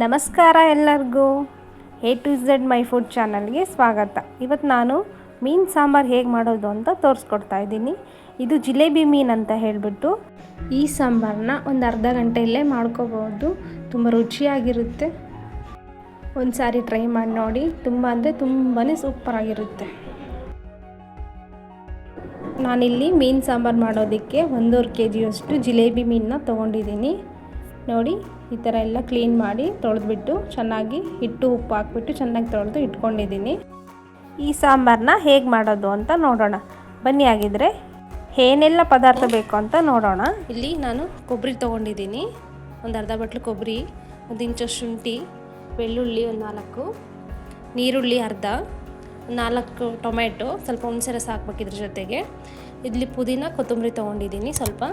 ನಮಸ್ಕಾರ ಎಲ್ಲರಿಗೂ. A to Z my food ಚಾನಲ್ಗೆ ಸ್ವಾಗತ. ಇವತ್ತು ನಾನು ಮೀನು ಸಾಂಬಾರು ಹೇಗೆ ಮಾಡೋದು ಅಂತ ತೋರಿಸ್ಕೊಡ್ತಾ ಇದ್ದೀನಿ. ಇದು ಜಿಲೇಬಿ ಮೀನು ಅಂತ ಹೇಳಿಬಿಟ್ಟು ಈ ಸಾಂಬಾರನ್ನ ಒಂದು ಅರ್ಧ ಗಂಟೆಯಲ್ಲೇ ಮಾಡ್ಕೋಬೋದು. ತುಂಬ ರುಚಿಯಾಗಿರುತ್ತೆ. ಒಂದು ಸಾರಿ ಟ್ರೈ ಮಾಡಿ ನೋಡಿ. ತುಂಬ ಅಂದರೆ ತುಂಬಾ ಸೂಪರಾಗಿರುತ್ತೆ. ನಾನಿಲ್ಲಿ ಮೀನು ಸಾಂಬಾರು ಮಾಡೋದಕ್ಕೆ ಒಂದೂವರೆ ಕೆ ಜಿಯಷ್ಟು ಜಿಲೇಬಿ ಮೀನನ್ನ ತೊಗೊಂಡಿದ್ದೀನಿ. ನೋಡಿ, ಈ ಥರ ಎಲ್ಲ ಕ್ಲೀನ್ ಮಾಡಿ ತೊಳೆದ್ಬಿಟ್ಟು ಚೆನ್ನಾಗಿ ಹಿಟ್ಟು ಉಪ್ಪು ಹಾಕ್ಬಿಟ್ಟು ಚೆನ್ನಾಗಿ ತೊಳೆದು ಇಟ್ಕೊಂಡಿದ್ದೀನಿ. ಈ ಸಾಂಬಾರನ್ನ ಹೇಗೆ ಮಾಡೋದು ಅಂತ ನೋಡೋಣ. ಬನ್ನಿ ಆಗಿದ್ರೆ ಏನೆಲ್ಲ ಪದಾರ್ಥ ಬೇಕು ಅಂತ ನೋಡೋಣ. ಇಲ್ಲಿ ನಾನು ಕೊಬ್ಬರಿ ತೊಗೊಂಡಿದ್ದೀನಿ. ಒಂದು ಅರ್ಧ ಬಟ್ಲು ಕೊಬ್ಬರಿ, ಒಂದು ಇಂಚು ಶುಂಠಿ, ಬೆಳ್ಳುಳ್ಳಿ ಒಂದು ನಾಲ್ಕು, ನೀರುಳ್ಳಿ ಅರ್ಧ, ನಾಲ್ಕು ಟೊಮೆಟೊ ಸ್ವಲ್ಪ ಹುಣಸೆ ರಸ ಹಾಕ್ಬೇಕು ಇದ್ರ ಜೊತೆಗೆ. ಇಲ್ಲಿ ಪುದೀನ, ಕೊತ್ತಂಬರಿ ತೊಗೊಂಡಿದ್ದೀನಿ ಸ್ವಲ್ಪ.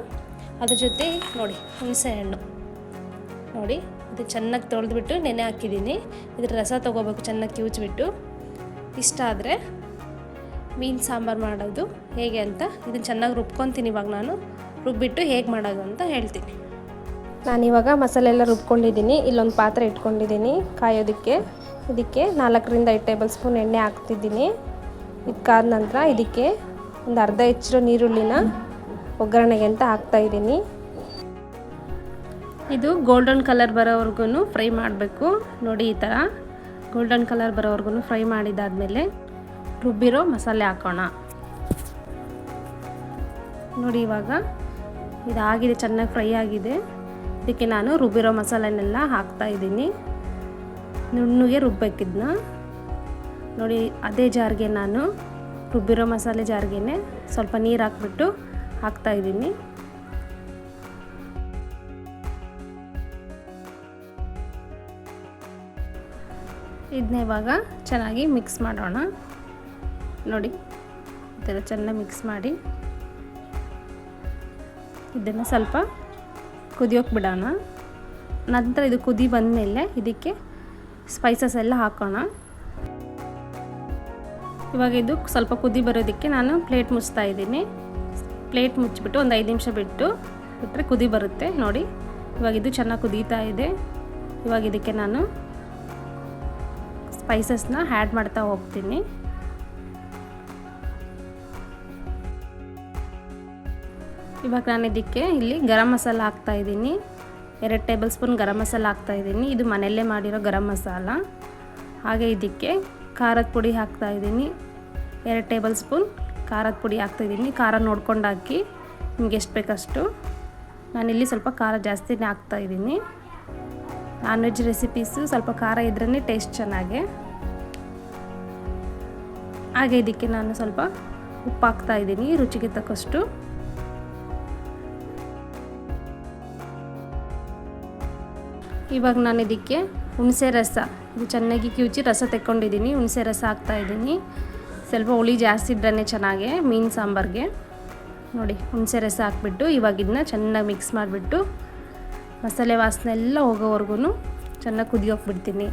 ಅದ್ರ ಜೊತೆ ನೋಡಿ, ಹುಣಸೆ ಹಣ್ಣು. ನೋಡಿ, ಇದು ಚೆನ್ನಾಗಿ ತೊಳೆದ್ಬಿಟ್ಟು ನೆನೆ ಹಾಕಿದ್ದೀನಿ. ಇದ್ರ ರಸ ತೊಗೋಬೇಕು, ಚೆನ್ನಾಗಿ ಕಿವುಚ್ಬಿಟ್ಟು. ಇಷ್ಟ ಆದರೆ ಮೀನು ಸಾಂಬಾರು ಮಾಡೋದು ಹೇಗೆ ಅಂತ ಇದನ್ನು ಚೆನ್ನಾಗಿ ರುಬ್ಕೊತೀನಿ ಇವಾಗ ನಾನು. ರುಬ್ಬಿಟ್ಟು ಹೇಗೆ ಮಾಡೋದು ಅಂತ ಹೇಳ್ತೀನಿ. ನಾನಿವಾಗ ಮಸಾಲೆ ಎಲ್ಲ ರುಬ್ಕೊಂಡಿದ್ದೀನಿ. ಇಲ್ಲೊಂದು ಪಾತ್ರೆ ಇಟ್ಕೊಂಡಿದ್ದೀನಿ ಕಾಯೋದಕ್ಕೆ. ಇದಕ್ಕೆ ನಾಲ್ಕರಿಂದ ಐದು ಟೇಬಲ್ ಸ್ಪೂನ್ ಎಣ್ಣೆ ಹಾಕ್ತಿದ್ದೀನಿ. ಇದಕ್ಕಾದ ನಂತರ ಇದಕ್ಕೆ ಒಂದು ಅರ್ಧ ಹೆಚ್ಚಿರೋ ನೀರುಳ್ಳಿನ ಒಗ್ಗರಣೆಗೆ ಅಂತ ಹಾಕ್ತಾಯಿದ್ದೀನಿ ಇದು ಗೋಲ್ಡನ್ ಕಲರ್ ಬರೋವರೆಗೂ ಫ್ರೈ ಮಾಡಬೇಕು. ನೋಡಿ ಈ ಥರ ಗೋಲ್ಡನ್ ಕಲರ್ ಬರೋವರೆಗೂ ಫ್ರೈ ಮಾಡಿದಾದಮೇಲೆ ರುಬ್ಬಿರೋ ಮಸಾಲೆ ಹಾಕೋಣ. ನೋಡಿ ಇವಾಗ ಇದಾಗಿದೆ, ಚೆನ್ನಾಗಿ ಫ್ರೈ ಆಗಿದೆ. ಇದಕ್ಕೆ ನಾನು ರುಬ್ಬಿರೋ ಮಸಾಲೆನೆಲ್ಲ ಹಾಕ್ತಾ ಇದ್ದೀನಿ. ನುಣ್ಣಗೆ ರುಬ್ಬೇಕಿದ್ನ. ನೋಡಿ ಅದೇ ಜಾರ್ಗೆ ನಾನು ರುಬ್ಬಿರೋ ಮಸಾಲೆ ಜಾರ್ಗೆನೆ ಸ್ವಲ್ಪ ನೀರು ಹಾಕ್ಬಿಟ್ಟು ಹಾಕ್ತಾಯಿದ್ದೀನಿ ಇದನ್ನ ಇವಾಗ ಚೆನ್ನಾಗಿ ಮಿಕ್ಸ್ ಮಾಡೋಣ. ನೋಡಿ, ಈ ಚೆನ್ನಾಗಿ ಮಿಕ್ಸ್ ಮಾಡಿ. ಇದನ್ನು ಸ್ವಲ್ಪ ಕುದಿಯೋಕೆ ಬಿಡೋಣ. ನಂತರ ಇದು ಕುದಿ ಬಂದಮೇಲೆ ಇದಕ್ಕೆ ಸ್ಪೈಸಸ್ ಎಲ್ಲ ಹಾಕೋಣ. ಇವಾಗ ಇದು ಸ್ವಲ್ಪ ಕುದಿ ಬರೋದಕ್ಕೆ ನಾನು ಪ್ಲೇಟ್ ಮುಚ್ತಾ ಇದ್ದೀನಿ. ಪ್ಲೇಟ್ ಮುಚ್ಚಿಬಿಟ್ಟು ಒಂದು ಐದು ನಿಮಿಷ ಬಿಟ್ಟು ಬಿಟ್ಟರೆ ಕುದಿ ಬರುತ್ತೆ. ನೋಡಿ, ಇವಾಗ ಇದು ಚೆನ್ನಾಗಿ ಕುದೀತಾ ಇದೆ. ಇವಾಗ ಇದಕ್ಕೆ ನಾನು ಸ್ಪೈಸಸ್ನ ಆ್ಯಡ್ ಮಾಡ್ತಾ ಹೋಗ್ತೀನಿ. ಇವಾಗ ನಾನು ಇದಕ್ಕೆ ಇಲ್ಲಿ ಗರಂ ಮಸಾಲ ಹಾಕ್ತಾ ಇದ್ದೀನಿ. ಎರಡು ಟೇಬಲ್ ಸ್ಪೂನ್ ಗರಂ ಮಸಾಲ ಹಾಕ್ತಾ ಇದ್ದೀನಿ. ಇದು ಮನೆಯಲ್ಲೇ ಮಾಡಿರೋ ಗರಂ ಮಸಾಲ. ಹಾಗೆ ಇದಕ್ಕೆ ಖಾರದ ಪುಡಿ ಹಾಕ್ತಾ ಇದ್ದೀನಿ. ಎರಡು ಟೇಬಲ್ ಸ್ಪೂನ್ ಖಾರದ ಪುಡಿ ಹಾಕ್ತಾ ಇದ್ದೀನಿ. ಖಾರ ನೋಡ್ಕೊಂಡು ಹಾಕಿ ನಿಮ್ಗೆ ಎಷ್ಟು ಬೇಕಷ್ಟು. ನಾನಿಲ್ಲಿ ಸ್ವಲ್ಪ ಖಾರ ಜಾಸ್ತಿನೇ ಹಾಕ್ತಾಯಿದ್ದೀನಿ ನಾನ್ ವೆಜ್ ರೆಸಿಪೀಸು ಸ್ವಲ್ಪ ಖಾರ ಇದ್ರೇ ಟೇಸ್ಟ್ ಚೆನ್ನಾಗೆ. ಹಾಗೆ ಇದಕ್ಕೆ ನಾನು ಸ್ವಲ್ಪ ಉಪ್ಪು ಹಾಕ್ತಾ ಇದ್ದೀನಿ, ರುಚಿಗೆ ತಕ್ಕಷ್ಟು. ಇವಾಗ ನಾನು ಇದಕ್ಕೆ ಹುಣಸೆ ರಸ, ಇದು ಚೆನ್ನಾಗಿ ಕಿವುಚಿ ರಸ ತೆಕ್ಕೊಂಡಿದ್ದೀನಿ, ಹುಣಸೆ ರಸ ಹಾಕ್ತಾ ಇದ್ದೀನಿ. ಸ್ವಲ್ಪ ಹುಳಿ ಜಾಸ್ತಿ ಇದ್ರೇ ಚೆನ್ನಾಗೆ, ಮೀನು ಸಾಂಬಾರಿಗೆ. ನೋಡಿ, ಹುಣಸೆ ರಸ ಹಾಕ್ಬಿಟ್ಟು ಇವಾಗ ಇದನ್ನ ಚೆನ್ನಾಗಿ ಮಿಕ್ಸ್ ಮಾಡಿಬಿಟ್ಟು ಮಸಾಲೆ ವಾಸನೆ ಎಲ್ಲ ಹೋಗೋವರೆಗೂ ಚೆನ್ನಾಗಿ ಕುದಿಯೋಕೆ ಬಿಡ್ತೀನಿ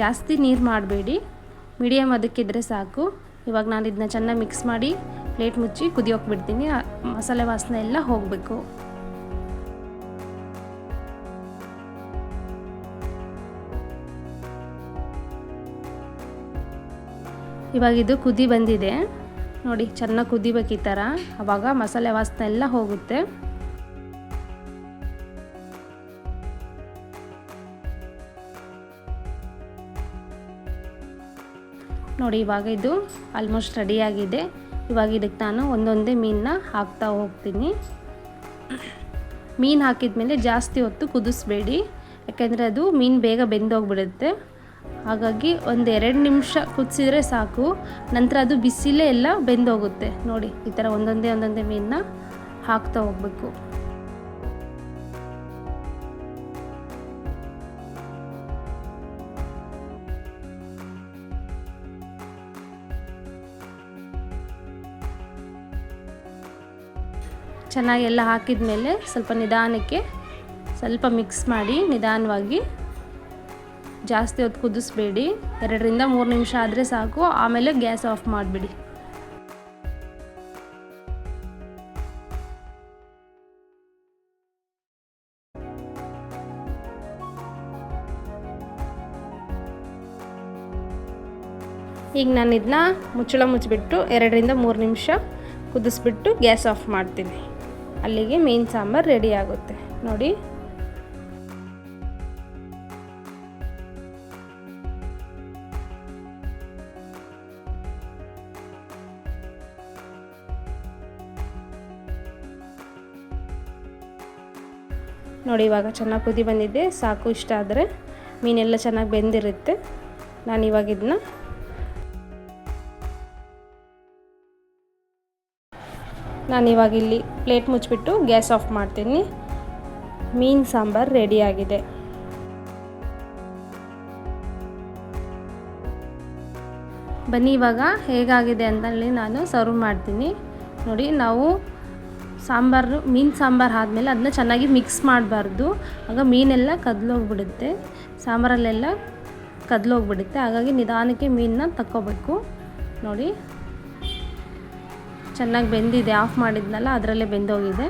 ಜಾಸ್ತಿ ನೀರು ಮಾಡಬೇಡಿ. ಮೀಡಿಯಮ್ ಅದಕ್ಕಿದ್ರೆ ಸಾಕು. ಇವಾಗ ನಾನು ಇದನ್ನ ಚೆನ್ನಾಗಿ ಮಿಕ್ಸ್ ಮಾಡಿ ಪ್ಲೇಟ್ ಮುಚ್ಚಿ ಕುದಿಯೋಕೆ ಬಿಡ್ತೀನಿ ಮಸಾಲೆ ವಾಸನೆ ಎಲ್ಲ ಹೋಗಬೇಕು. ಇವಾಗಿದು ಕುದಿ ಬಂದಿದೆ. ನೋಡಿ, ಚೆನ್ನಾಗಿ ಕುದಿಬೇಕು ಈ ಥರ. ಆವಾಗ ಮಸಾಲೆ ವಾಸನೆ ಎಲ್ಲ ಹೋಗುತ್ತೆ. ನೋಡಿ, ಇವಾಗ ಇದು ಆಲ್ಮೋಸ್ಟ್ ರೆಡಿಯಾಗಿದೆ ಇವಾಗ ಇದಕ್ಕೆ ನಾನು ಒಂದೊಂದೇ ಮೀನನ್ನ ಹಾಕ್ತಾ ಹೋಗ್ತೀನಿ. ಮೀನು ಹಾಕಿದ ಮೇಲೆ ಜಾಸ್ತಿ ಹೊತ್ತು ಕುದಿಸ್ಬೇಡಿ. ಯಾಕೆಂದರೆ ಅದು ಮೀನು ಬೇಗ ಬೆಂದೋಗ್ಬಿಡುತ್ತೆ. ಹಾಗಾಗಿ ಒಂದು ಎರಡು ನಿಮಿಷ ಕುದಿಸಿದ್ರೆ ಸಾಕು. ನಂತರ ಅದು ಬಿಸಿಲೇ ಎಲ್ಲ ಬೆಂದೋಗುತ್ತೆ. ನೋಡಿ, ಈ ಥರ ಒಂದೊಂದೇ ಒಂದೊಂದೇ ಮೀನನ್ನ ಹಾಕ್ತಾ ಹೋಗಬೇಕು. ಚೆನ್ನಾಗಿ ಎಲ್ಲ ಹಾಕಿದ ಮೇಲೆ ಸ್ವಲ್ಪ ನಿಧಾನಕ್ಕೆ ಸ್ವಲ್ಪ ಮಿಕ್ಸ್ ಮಾಡಿ ನಿಧಾನವಾಗಿ ಜಾಸ್ತಿ ಹೊತ್ತು ಕುದಿಸ್ಬೇಡಿ. ಎರಡರಿಂದ ಮೂರು ನಿಮಿಷ ಆದರೆ ಸಾಕು. ಆಮೇಲೆ ಗ್ಯಾಸ್ ಆಫ್ ಮಾಡಿಬಿಡಿ. ಈಗ ನಾನು ಇದನ್ನ ಮುಚ್ಚಳ ಮುಚ್ಚಿಬಿಟ್ಟು ಎರಡರಿಂದ ಮೂರು ನಿಮಿಷ ಕುದಿಸ್ಬಿಟ್ಟು ಗ್ಯಾಸ್ ಆಫ್ ಮಾಡ್ತೀನಿ. ಅಲ್ಲಿಗೆ ಮೀನು ಸಾಂಬಾರು ರೆಡಿ ಆಗುತ್ತೆ. ನೋಡಿ. ನೋಡಿ, ಇವಾಗ ಚೆನ್ನಾಗಿ ಕುದಿ ಬಂದಿದೆ ಸಾಕು ಇಷ್ಟ ಆದರೆ ಮೀನೆಲ್ಲ ಚೆನ್ನಾಗಿ ಬೆಂದಿರುತ್ತೆ. ನಾನು ಇವಾಗ ಇದನ್ನ ನಾನು ಇವಾಗ ಇಲ್ಲಿ ಪ್ಲೇಟ್ ಮುಚ್ಚಿಬಿಟ್ಟು ಗ್ಯಾಸ್ ಆಫ್ ಮಾಡ್ತೀನಿ. ಮೀನು ಸಾಂಬಾರು ರೆಡಿಯಾಗಿದೆ ಬನ್ನಿ, ಇವಾಗ ಹೇಗಾಗಿದೆ ಅಂತಲ್ಲಿ ನಾನು ಸರ್ವ್ ಮಾಡ್ತೀನಿ. ನೋಡಿ, ನಾವು ಸಾಂಬಾರು, ಮೀನು ಸಾಂಬಾರು ಆದಮೇಲೆ ಅದನ್ನ ಚೆನ್ನಾಗಿ ಮಿಕ್ಸ್ ಮಾಡಬಾರ್ದು. ಆಗ ಮೀನೆಲ್ಲ ಕದ್ಲೋಗ್ಬಿಡುತ್ತೆ. ಸಾಂಬಾರಲ್ಲೆಲ್ಲ ಕದ್ಲೋಗ್ಬಿಡುತ್ತೆ. ಹಾಗಾಗಿ ನಿಧಾನಕ್ಕೆ ಮೀನನ್ನ ತಕ್ಕೋಬೇಕು. ನೋಡಿ, ಚೆನ್ನಾಗಿ ಬೆಂದಿದೆ. ಆಫ್ ಮಾಡಿದ್ನಲ್ಲ, ಅದರಲ್ಲೇ ಬೆಂದೋಗಿದೆ.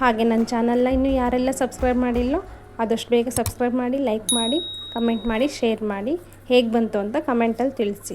ಹಾಗೆ ನನ್ನ ಚಾನಲ್ನ ಇನ್ನೂ ಯಾರೆಲ್ಲ ಸಬ್ಸ್ಕ್ರೈಬ್ ಮಾಡಿಲ್ಲೋ ಆದಷ್ಟು ಬೇಗ ಸಬ್ಸ್ಕ್ರೈಬ್ ಮಾಡಿ ಲೈಕ್ ಮಾಡಿ ಕಮೆಂಟ್ ಮಾಡಿ ಶೇರ್ ಮಾಡಿ. ಹೇಗೆ ಬಂತು ಅಂತ ಕಮೆಂಟಲ್ಲಿ ತಿಳಿಸಿ.